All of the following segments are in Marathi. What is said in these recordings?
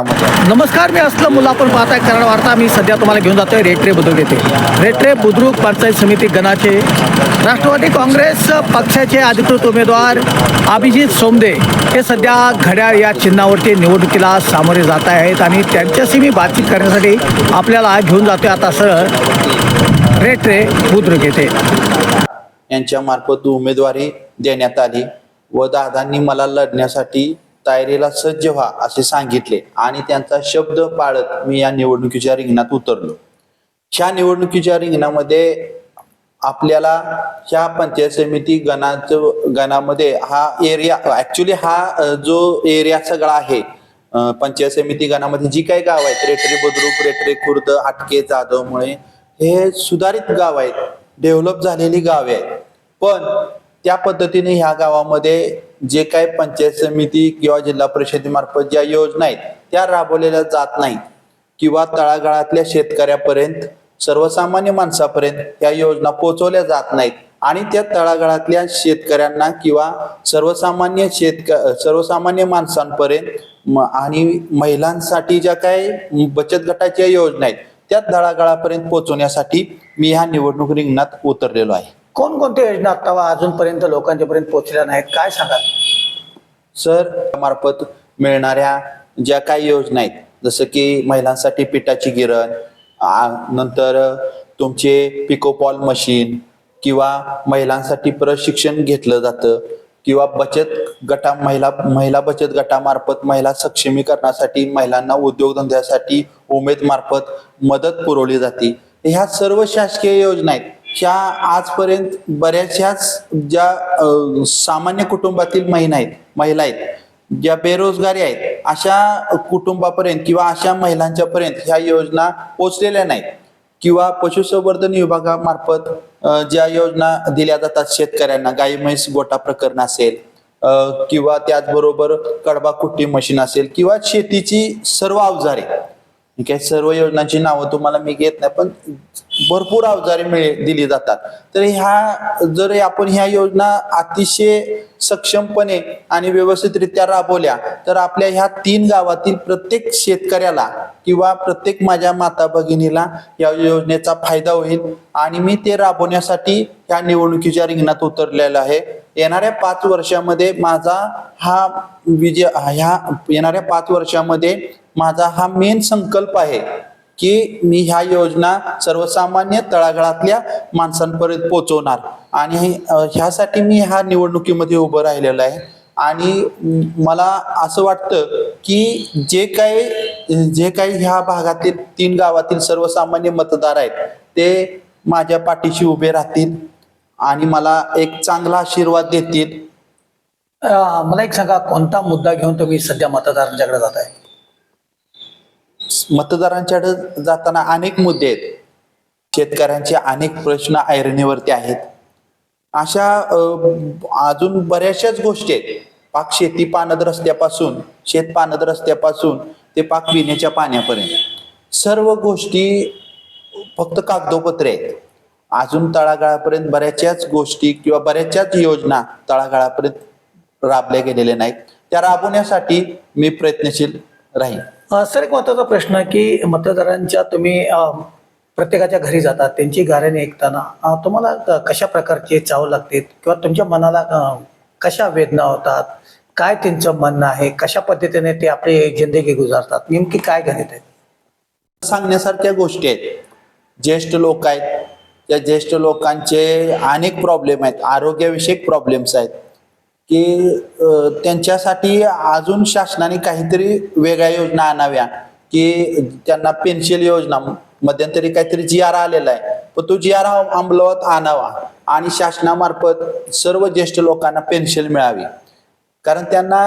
नमस्कार मी असलं मुला आपण पाहताय. कराड वार्ता मी सध्या तुम्हाला घेऊन जातोय रेट्रे बुद्रुक येथे. रेट्रे बुद्रुक पंचायत समिती गणाचे राष्ट्रवादी काँग्रेस पक्षाचे अधिकृत उमेदवार अभिजित सोमदे हे सध्या घड्याळ या चिन्हावरती निवडणुकीला सामोरे जात आहेत आणि त्यांच्याशी मी बातचीत करण्यासाठी आपल्याला घेऊन जातोय आता सर रेट्रे बुद्रुक येथे. यांच्या मार्फत उमेदवारी देण्यात आली व दादांनी मला लढण्यासाठी तयारीला सज्ज व्हा असे सांगितले. आणि त्यांचा शब्द पाळत मी या निवडणुकीच्या रिंगणात उतरलो. ह्या निवडणुकीच्या रिंगणामध्ये आपल्याला ह्या पंचायत समिती गणाचं गणामध्ये हा एरिया ऍक्च्युली हा जो एरिया सगळा आहे पंचायत समिती गणामध्ये जी काही गाव आहेत रेटरे बुद्रुक रेटरे खुर्द आटके जाधवमुळे हे सुधारित गाव आहेत डेव्हलप झालेली गावे आहेत. पण त्या पद्धतीने ह्या गावामध्ये जे काही पंचायत समिती किंवा जिल्हा परिषदेमार्फत ज्या योजना आहेत त्या राबवलेल्या जात नाहीत. किंवा तळागाळातल्या शेतकऱ्यापर्यंत सर्वसामान्य माणसापर्यंत या योजना पोहोचवल्या जात नाहीत. आणि त्या तळागाळातल्या शेतकऱ्यांना किंवा सर्वसामान्य शेतक सर्वसामान्य माणसांपर्यंत म- आणि महिलांसाठी ज्या काही बचत गटाच्या योजना आहेत त्या तळागाळापर्यंत पोहोचवण्यासाठी मी ह्या निवडणूक रिंगणात उतरलेलो आहे. कोणकोणत्या योजना आता अजूनपर्यंत लोकांच्यापर्यंत पोहोचल्या नाहीत? काय सांगाल? सर मार्फत मिळणाऱ्या ज्या काही योजना आहेत जसं की महिलांसाठी पिठाची गिरण नंतर तुमचे पिकोपॉल मशीन किंवा महिलांसाठी प्रशिक्षण घेतलं जातं किंवा बचत गटा महिला महिला बचत गटामार्फत महिला सक्षमीकरणासाठी महिलांना उद्योगधंद्यासाठी उमेद मार्फत मदत पुरवली जाते. ह्या सर्व शासकीय योजना आहेत. ह्या आजपर्यंत बऱ्याचशाच ज्या सामान्य कुटुंबातील महिला आहेत महिला आहेत ज्या बेरोजगारी आहेत अशा कुटुंबापर्यंत किंवा अशा महिलांच्या पर्यंत ह्या योजना पोचलेल्या नाहीत. किंवा पशुसंवर्धन विभागामार्फत ज्या योजना दिल्या जातात शेतकऱ्यांना गाई म्हैस गोटा प्रकरण असेल किंवा त्याचबरोबर कडबा कुट्टी मशीन असेल किंवा शेतीची सर्व अवजारे ठीक आहे? सर्व योजनांची नावं तुम्हाला मी घेत नाही पण भरपूर अवजारे मिळे दिली जातात. तर ह्या जर आपण ह्या योजना अतिशय सक्षमपणे आणि व्यवस्थितरित्या राबवल्या तर आपल्या ह्या तीन गावातील प्रत्येक शेतकऱ्याला किंवा प्रत्येक माझ्या माता भगिनीला या योजनेचा फायदा होईल आणि मी ते राबवण्यासाठी ह्या निवडणुकीच्या रिंगणात उतरलेलं आहे. येणाऱ्या पाच वर्षामध्ये माझा हा विजय ह्या येणाऱ्या पाच वर्षामध्ये माझा हा मेन संकल्प आहे की मी ह्या योजना सर्वसामान्य तळागाळातल्या माणसांपर्यंत पोहोचवणार. आणि ह्यासाठी मी ह्या निवडणुकीमध्ये उभं राहिलेलो आहे. आणि मला असं वाटतं की जे काही जे काही ह्या भागातील तीन गावातील सर्वसामान्य मतदार आहेत ते माझ्या पाठीशी उभे राहतील आणि मला एक चांगला आशीर्वाद देतील. मला एक सांगा कोणता मुद्दा घेऊन तुम्ही सध्या मतदारांच्याकडे जात आहे मतदारांच्याकडे जाताना अनेक मुद्दे आहेत. शेतकऱ्यांचे अनेक प्रश्न ऐरणीवरती आहेत. अशा अजून बऱ्याचशाच गोष्टी आहेत. पाक शेती पानद रस्त्यापासून शेत पानद रस्त्यापासून ते पाक पिण्याच्या पाण्यापर्यंत. सर्व गोष्टी फक्त कागदोपत्रे आहेत. अजून तळागाळापर्यंत बऱ्याचशाच गोष्टी किंवा बऱ्याचशाच योजना तळागाळापर्यंत राबल्या गेलेल्या नाहीत. त्या राबवण्यासाठी मी प्रयत्नशील राहीन. सर एक महत्त्वाचा प्रश्न आहे की मतदारांच्या तुम्ही प्रत्येकाच्या घरी जातात त्यांची गाऱ्याने ऐकताना तुम्हाला क- कशा प्रकारचे चाव लागते किंवा तुमच्या मनाला कशा वेदना होतात काय त्यांचं म्हणणं आहे कशा पद्धतीने ते आपली जिंदगी गुजारतात नेमकी काय गणित आहेत सांगण्यासारख्या गोष्टी आहेत. ज्येष्ठ लोक आहेत त्या ज्येष्ठ लोकांचे अनेक प्रॉब्लेम आहेत आरोग्यविषयक प्रॉब्लेम्स आहेत. की त्यांच्यासाठी अजून शासनाने काहीतरी वेगळ्या योजना आणाव्या. की त्यांना पेन्शन योजना मध्यंतरी काहीतरी जी आर आलेला आहे. पण तो जी आर अंमलात आणावा आणि शासनामार्फत सर्व ज्येष्ठ लोकांना पेन्शन मिळावी. कारण त्यांना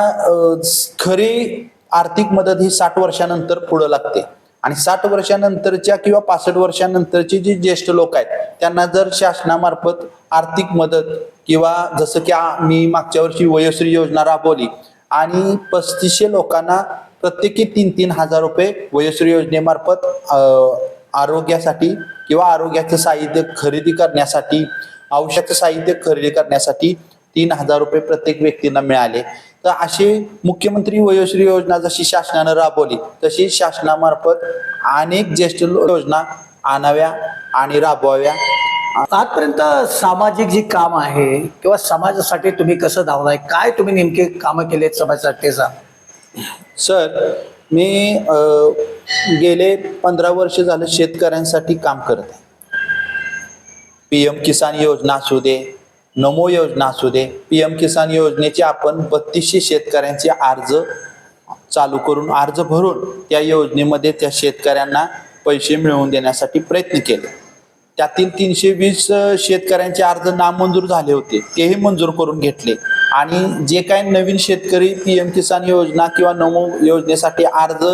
खरी आर्थिक मदत ही साठ वर्षानंतर पुढं लागते. आणि साठ वर्षानंतरच्या किंवा पासष्ट वर्षानंतरचे जे ज्येष्ठ लोक आहेत त्यांना जर शासनामार्फत आर्थिक मदत किंवा जसं की मी मागच्या वर्षी वयोश्री योजना राबवली आणि पस्तीसशे लोकांना प्रत्येकी तीन तीन हजार रुपये वयोश्री योजनेमार्फत आरोग्यासाठी किंवा आरोग्याचं साहित्य खरेदी करण्यासाठी औषधाचं साहित्य खरेदी करण्यासाठी तीन हजार रुपये प्रत्येक व्यक्तींना मिळाले. तर अशी मुख्यमंत्री वयोश्री योजना जशी शासनानं राबवली तशी शासनामार्फत अनेक ज्येष्ठ योजना आणाव्या आणि राबवाव्या. आजपर्यंत सामाजिक जी काम आहे किंवा समाजासाठी तुम्ही कसं धावलाय काय तुम्ही नेमके कामं केलेत समाजासाठी सर मी गेले पंधरा वर्ष झालं शेतकऱ्यांसाठी काम करत आहे. पी एम किसान योजना असू दे नमो योजना असू दे पी एम किसान योजनेचे आपण बत्तीसशे शेतकऱ्यांचे अर्ज चालू करून अर्ज भरून त्या योजनेमध्ये त्या शेतकऱ्यांना पैसे मिळवून देण्यासाठी प्रयत्न केले. त्यातील तीनशे वीस शेतकऱ्यांचे अर्ज नामंजूर झाले होते तेही मंजूर करून घेतले. आणि जे काही नवीन शेतकरी पी एम किसान योजना किंवा नमो योजनेसाठी अर्ज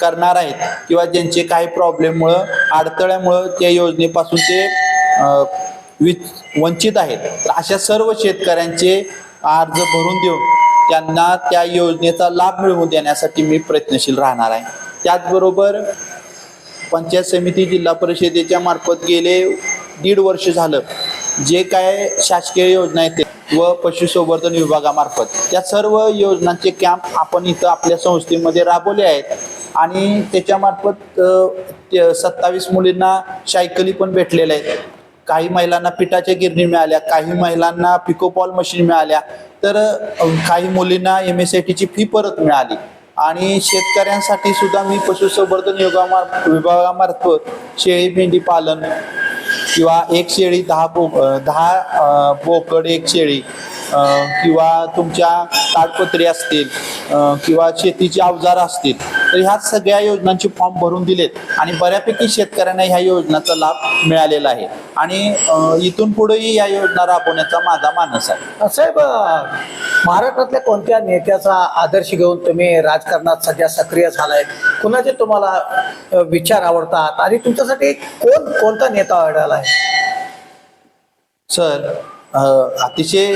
करणार आहेत किंवा ज्यांचे काही प्रॉब्लेममुळं अडथळ्यामुळं त्या योजनेपासून ते वंचित आहेत. तर अशा सर्व शेतकऱ्यांचे अर्ज भरून देऊन त्यांना त्या योजनेचा लाभ मिळवून देण्यासाठी मी प्रयत्नशील राहणार आहे. त्याचबरोबर पंचायत समिती जिल्हा परिषदेच्या मार्फत गेले दीड वर्ष झालं. जे काय शासकीय योजना आहेत व पशुसंवर्धन विभागामार्फत. त्या सर्व योजनांचे कॅम्प आपण इथं आपल्या संस्थेमध्ये राबवले आहेत. आणि त्याच्यामार्फत सत्तावीस मुलींना सायकली पण भेटलेल्या आहेत. काही महिलांना पिठाच्या गिरणी मिळाल्या काही महिलांना पिकोपॉल मशीन मिळाल्या तर काही मुलींना एम एस आय टीची फी परत मिळाली. आणि शेतकऱ्यांसाठी सुद्धा मी पशुसंवर्धन विभागामार्फत विभागामार्फत शेळी मेंढी पालन किंवा एक शेळी दहा बो दहा बोकड एक शेळी किंवा तुमच्या ताडपत्री असतील किंवा शेतीची अवजार असतील तर ह्या सगळ्या योजनांचे फॉर्म भरून दिलेत आणि बऱ्यापैकी शेतकऱ्यांना ह्या योजनाचा लाभ मिळालेला आहे. आणि इथून पुढेही या योजना राबवण्याचा माझा मानस आहे. साहेब महाराष्ट्रातल्या कोणत्या नेत्याचा आदर्श घेऊन तुम्ही राजकारणात सध्या सक्रिय झालाय? कुणाचे तुम्हाला विचार आवडतात? आणि तुमच्यासाठी कोण कोणता नेता आवडायला आहे सर अतिशय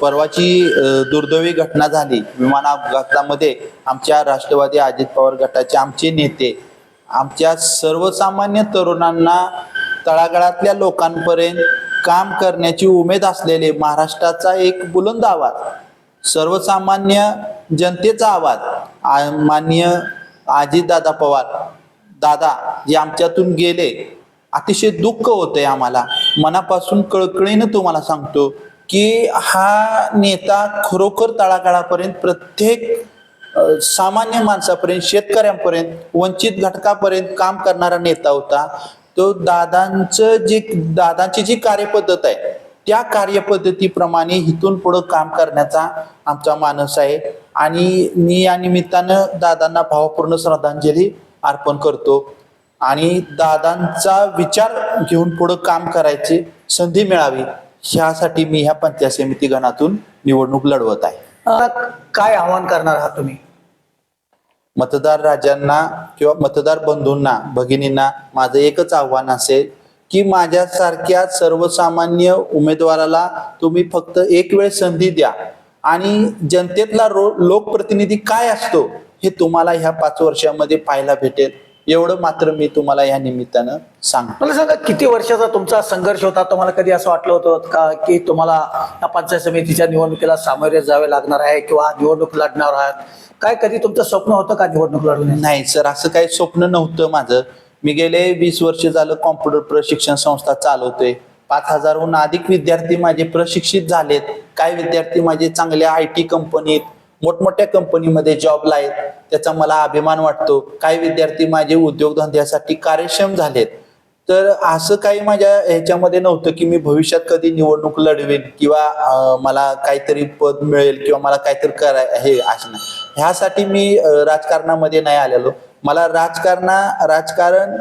परवाची दुर्दैवी घटना झाली. विमान अपघातामध्ये आमच्या राष्ट्रवादी अजित पवार गटाचे आमचे नेते आमच्या सर्वसामान्य तरुणांना तळागाळातल्या लोकांपर्यंत काम करण्याची उमेद असलेले महाराष्ट्राचा एक बुलंद आवाज सर्वसामान्य जनतेचा आवाज मान्य माननीय अजितदादा पवार दादा जे आमच्यातून गेले अतिशय दुःख होतंय आम्हाला. मनापासून कळकळीनं तुम्हाला सांगतो की हा नेता खरोखर तळागाळापर्यंत प्रत्येक सामान्य माणसापर्यंत शेतकऱ्यांपर्यंत वंचित घटकापर्यंत काम करणारा नेता होता. तो दादांचं जे दादांची जी कार्यपद्धत आहे त्या कार्यपद्धतीप्रमाणे इथून पुढं काम करण्याचा आमचा मानस आहे. आणि मी या निमित्तानं दादांना भावपूर्ण श्रद्धांजली अर्पण करतो. आणि दादांचा विचार घेऊन पुढं काम करायची संधी मिळावी ह्यासाठी मी ह्या पंचायत समिती गणातून निवडणूक लढवत आहे. काय आव्हान करणार आहात तुम्ही? मतदार राजांना किंवा मतदार बंधूंना भगिनींना माझं एकच आव्हान असेल की माझ्यासारख्या सर्वसामान्य उमेदवाराला तुम्ही फक्त एक वेळ संधी द्या. आणि जनतेतला लोकप्रतिनिधी काय असतो हे तुम्हाला ह्या पाच वर्षामध्ये पाहायला भेटेल. एवढं मात्र मी तुम्हाला या निमित्तानं सांगतो. मला सांगा किती वर्षाचा तुमचा संघर्ष होता? तुम्हाला कधी असं वाटलं होतं का की तुम्हाला या पंचायत समितीच्या निवडणुकीला सामोरे जावे लागणार आहे किंवा निवडणूक लढणार आहात? काय कधी तुमचं स्वप्न होतं का निवडणूक लढवण्याचं नाही सर असं काही स्वप्न नव्हतं माझं. मी गेले वीस वर्ष झालं कॉम्प्युटर प्रशिक्षण संस्था चालवतोय. पाच हजारहून अधिक विद्यार्थी माझे प्रशिक्षित झालेत. काही विद्यार्थी माझे चांगल्या आय टी कंपनीत मोठमोठ्या कंपनीमध्ये जॉबला आहेत. त्याचा मला अभिमान वाटतो. काही विद्यार्थी माझे उद्योगधंद्यासाठी कार्यक्षम झालेत. तर असं काही माझ्या ह्याच्यामध्ये नव्हतं की मी भविष्यात कधी निवडणूक लढवेन किंवा मला काहीतरी पद मिळेल किंवा मला काहीतरी कराय हे असं नाही. ह्यासाठी मी राजकारणामध्ये नाही आलेलो. मला राजकारणा राजकारण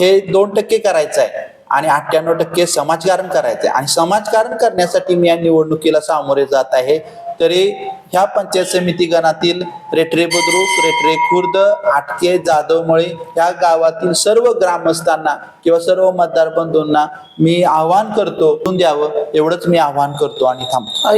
हे दोन टक्के करायचं आहे आणि अठ्ठ्याण्णव टक्के समाजकारण करायचं आहे. आणि समाजकारण करण्यासाठी मी या निवडणुकीला सामोरे जात आहे. तरी ह्या पंचायत समिती गणातील रेटरे बुद्रुक रेटरे खुर्द आटके जाधवमुळे या गावातील सर्व ग्रामस्थांना किंवा सर्व मतदार बंधूंना मी आवाहन करतो द्यावं एवढंच मी आवाहन करतो आणि थांबतो.